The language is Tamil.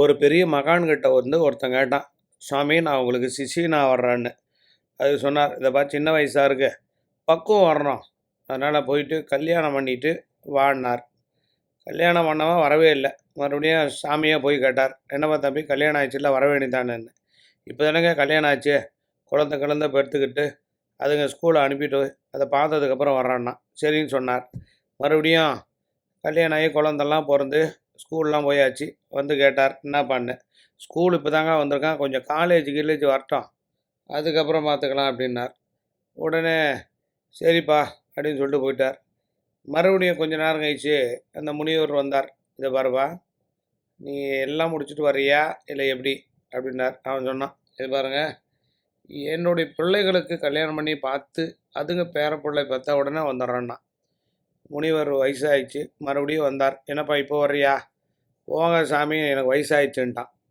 ஒரு பெரிய மகான்கிட்ட வந்து ஒருத்தன் கேட்டான் சுவாமி நான் உங்களுக்கு சிஷியனா வர்றேன்னு. அது சொன்னார் இதை பார்த்து சின்ன வயசாக இருக்கு பக்குவம் வரணும். அதனால் போயிட்டு கல்யாணம் பண்ணிட்டு வாடினார் கல்யாணம் பண்ணவன் வரவே இல்லை. மறுபடியும் சாமியாக போய் கேட்டார் என்னப்பா தம்பி கல்யாணம் ஆயிடுச்சுல வர வேண்டியதானேன்னு? இப்போ தானேங்க கல்யாணம் ஆச்சு. குழந்த குழந்த பெற்றுக்கிட்டு அதுங்க ஸ்கூலை அனுப்பிட்டு அதை பார்த்ததுக்கப்புறம் வர்றான்னா சரின்னு சொன்னார். மறுபடியும் கல்யாணம் ஆகி குழந்தெல்லாம் பிறந்து ஸ்கூல்லாம் போயாச்சு. வந்து கேட்டார் என்ன பண்ணு? ஸ்கூல் இப்போ தாங்க வந்திருக்கான். கொஞ்சம் காலேஜ் கிலேஜ் வரட்டும். அதுக்கப்புறம் பார்த்துக்கலாம் அப்படின்னார். உடனே சரிப்பா அப்படின்னு சொல்லிட்டு போயிட்டார். மறுபடியும் கொஞ்ச நேரம் கழிச்சு அந்த முனிவர் வந்தார். இதை பாருப்பா நீ எல்லாம் முடிச்சுட்டு வர்றியா? இல்லை எப்படி? அப்படின்னார். அவன் சொன்னான் இது பாருங்க என்னுடைய பிள்ளைகளுக்கு கல்யாணம் பண்ணி பார்த்து அதுங்க பேர பிள்ளை பார்த்தா உடனே வந்துடுறான்னா. முனிவர் வயசாகிடுச்சு மறுபடியும் வந்தார். என்னப்பா இப்போ வர்றியா? போங்க சாமி எனக்கு வயசாகிடுச்சுன்ட்டான்